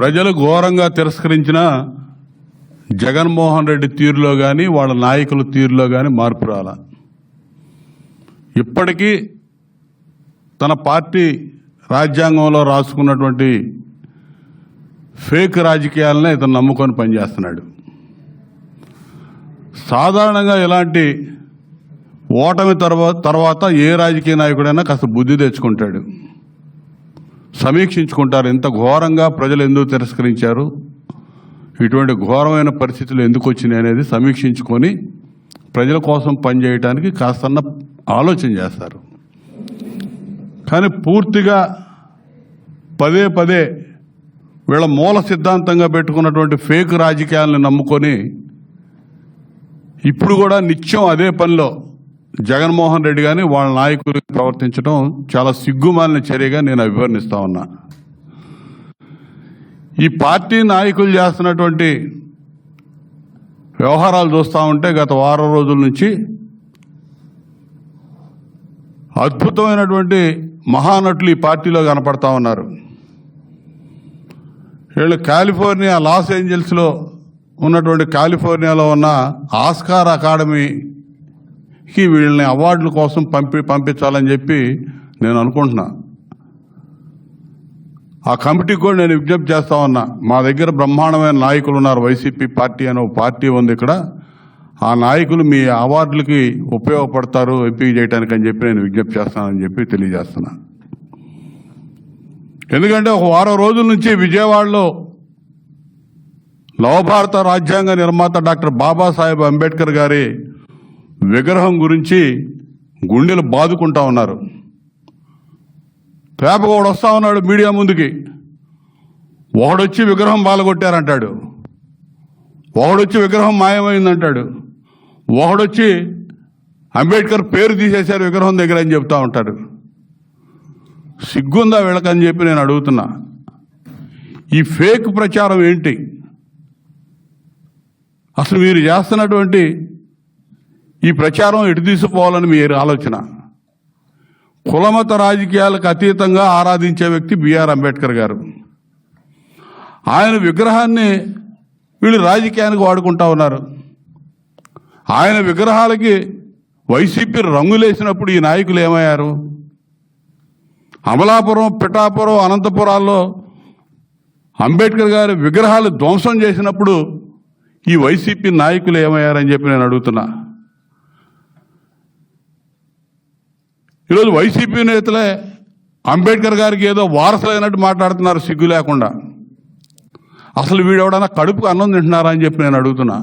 ప్రజలు ఘోరంగా తిరస్కరించిన జగన్మోహన్ రెడ్డి తీరులో కానీ వాళ్ళ నాయకుల తీరులో కానీ మార్పు రాల. ఇప్పటికీ తన పార్టీ రాజ్యాంగంలో రాసుకున్నటువంటి ఫేక్ రాజకీయాలనే ఇతను నమ్ముకొని పనిచేస్తున్నాడు. సాధారణంగా ఇలాంటి ఓటమి తర్వాత తర్వాత ఏ రాజకీయ నాయకుడైనా కాస్త బుద్ధి తెచ్చుకుంటాడు. సమీక్షించుకుంటారు. ఇంత ఘోరంగా ప్రజలు ఎందుకు తిరస్కరించారు? ఇటువంటి ఘోరమైన పరిస్థితులు ఎందుకు వచ్చినాయి అనేది సమీక్షించుకొని ప్రజల కోసం పనిచేయటానికి కాస్తన్న ఆలోచన చేస్తారు. కానీ పూర్తిగా పదే పదే వీళ్ళ మూల సిద్ధాంతంగా పెట్టుకున్నటువంటి ఫేక్ రాజకీయాలను నమ్ముకొని ఇప్పుడు కూడా నిత్యం అదే పనిలో జగన్మోహన్ రెడ్డి కానీ వాళ్ళ నాయకులు ప్రవర్తించడం చాలా సిగ్గుమాలిన చర్యగా నేను అభివర్ణిస్తా ఉన్నా. ఈ పార్టీ నాయకులు చేస్తున్నటువంటి వ్యవహారాలు చూస్తూ ఉంటే గత వారం రోజుల నుంచి అద్భుతమైనటువంటి మహానటులు ఈ పార్టీలో కనపడతా ఉన్నారు. వీళ్ళు కాలిఫోర్నియా లాస్ ఏంజల్స్లో ఉన్నటువంటి కాలిఫోర్నియాలో ఉన్న ఆస్కార్ అకాడమీ కి వీళ్ళని అవార్డుల కోసం పంపి పంపించాలని చెప్పి నేను అనుకుంటున్నా. ఆ కమిటీకి కూడా నేను విజ్ఞప్తి చేస్తా ఉన్నా. మా దగ్గర బ్రహ్మాండమైన నాయకులు ఉన్నారు. వైసీపీ పార్టీ అనే పార్టీ ఉంది ఇక్కడ. ఆ నాయకులు మీ అవార్డులకి ఉపయోగపడతారు ఎంపిక చేయడానికి అని చెప్పి నేను విజ్ఞప్తి చేస్తానని చెప్పి తెలియజేస్తున్నా. ఎందుకంటే ఒక వారం రోజుల నుంచి విజయవాడలో నవభారత రాజ్యాంగ నిర్మాత డాక్టర్ బాబాసాహెబ్ అంబేద్కర్ గారి విగ్రహం గురించి గుండెలు బాదుకుంటా ఉన్నారు. పేపగోడు వస్తా ఉన్నాడు మీడియా ముందుకి. ఒకడొచ్చి విగ్రహం బాలగొట్టారంటాడు. ఒకడొచ్చి విగ్రహం మాయమైందంటాడు. ఒకడొచ్చి అంబేద్కర్ పేరు తీసేశారు విగ్రహం దగ్గర అని చెప్తా ఉంటాడు. సిగ్గుందా వీళ్ళకని చెప్పి నేను అడుగుతున్నా. ఈ ఫేక్ ప్రచారం ఏంటి? అసలు మీరు చేస్తున్నటువంటి ఈ ప్రచారం ఎటు తీసుకుపోవాలని మీరు ఆలోచన? కులమత రాజకీయాలకు అతీతంగా ఆరాధించే వ్యక్తి బిఆర్ అంబేద్కర్ గారు. ఆయన విగ్రహాన్ని వీళ్ళు రాజకీయానికి వాడుకుంటా ఉన్నారు. ఆయన విగ్రహాలకి వైసీపీ రంగులేసినప్పుడు ఈ నాయకులు ఏమయ్యారు? అమలాపురం పిఠాపురం అనంతపురాల్లో అంబేద్కర్ గారి విగ్రహాలు ధ్వంసం చేసినప్పుడు ఈ వైసీపీ నాయకులు ఏమయ్యారని చెప్పి నేను అడుగుతున్నా. ఈరోజు వైసీపీ నేతలే అంబేద్కర్ గారికి ఏదో వారసులైనట్టు మాట్లాడుతున్నారు సిగ్గు లేకుండా. అసలు వీడెవడన్నా కడుపుకు అన్నం తింటున్నారా అని చెప్పి నేను అడుగుతున్నా.